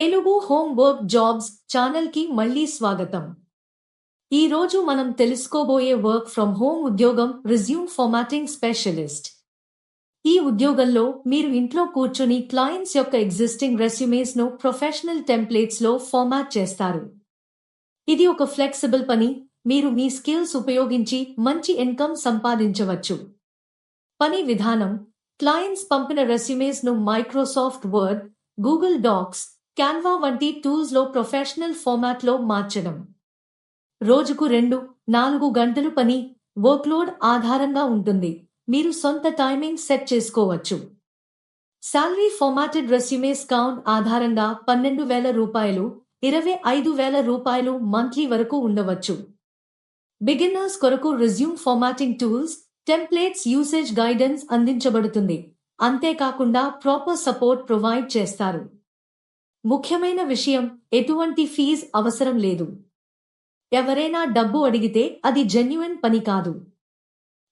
Telugu home work jobs ఛానల్కి మళ్ళీ స్వాగతం. ఈ రోజు మనం తెలుసుకోబోయే వర్క్ ఫ్రమ్ హోమ్ ఉద్యోగం రిజ్యూమ్ ఫార్మాటింగ్ స్పెషలిస్ట్. ఈ ఉద్యోగంలో మీరు ఇంట్లో కూర్చొని క్లయింట్స్ యొక్క ఎగ్జిస్టింగ్ రెస్యూమేస్ను ప్రొఫెషనల్ టెంప్లేట్స్లో ఫార్మాట్ చేస్తారు. ఇది ఒక ఫ్లెక్సిబుల్ పని మీరు మీ స్కిల్స్ ఉపయోగించి మంచి ఇన్కమ్ సంపాదించవచ్చు. పని విధానం క్లయింట్స్ పంపిన రెస్యూమేస్ను Microsoft Word Google Docs Canva వంటి టూల్స్లో ప్రొఫెషనల్ ఫార్మాట్లో మార్చడం. రోజుకు రెండు నాలుగు గంటలు పని వర్క్లోడ్ ఆధారంగా ఉంటుంది. మీరు సొంత టైమింగ్ సెట్ చేసుకోవచ్చు. శాలరీ ఫార్మాటెడ్ రెస్యూమేస్ కౌంట్ ఆధారంగా పన్నెండు వేల రూపాయలు ఇరవై ఐదు వేల రూపాయలు మంత్లీ వరకు ఉండవచ్చు. బిగినర్స్ కొరకు resume formatting tools templates usage guidance అందించబడుతుంది. అంతేకాకుండా ప్రాపర్ సపోర్ట్ ప్రొవైడ్ చేస్తారు. ముఖ్యమైన విషయం ఎటువంటి ఫీజ్ అవసరం లేదు. ఎవరైనా డబ్బు అడిగితే అది జెన్యున్ పని కాదు.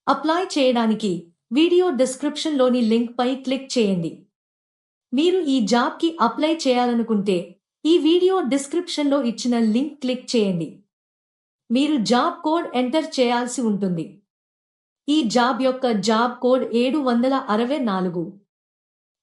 అప్లై చేయడానికి వీడియో డిస్క్రిప్షన్లోని లింక్పై క్లిక్ చేయండి. మీరు ఈ జాబ్కి అప్లై చేయాలనుకుంటే ఈ వీడియో డిస్క్రిప్షన్లో ఇచ్చిన లింక్ క్లిక్ చేయండి. మీరు జాబ్ కోడ్ ఎంటర్ చేయాల్సి ఉంటుంది. ఈ జాబ్ యొక్క జాబ్ కోడ్ ఏడు వందల అరవై నాలుగు.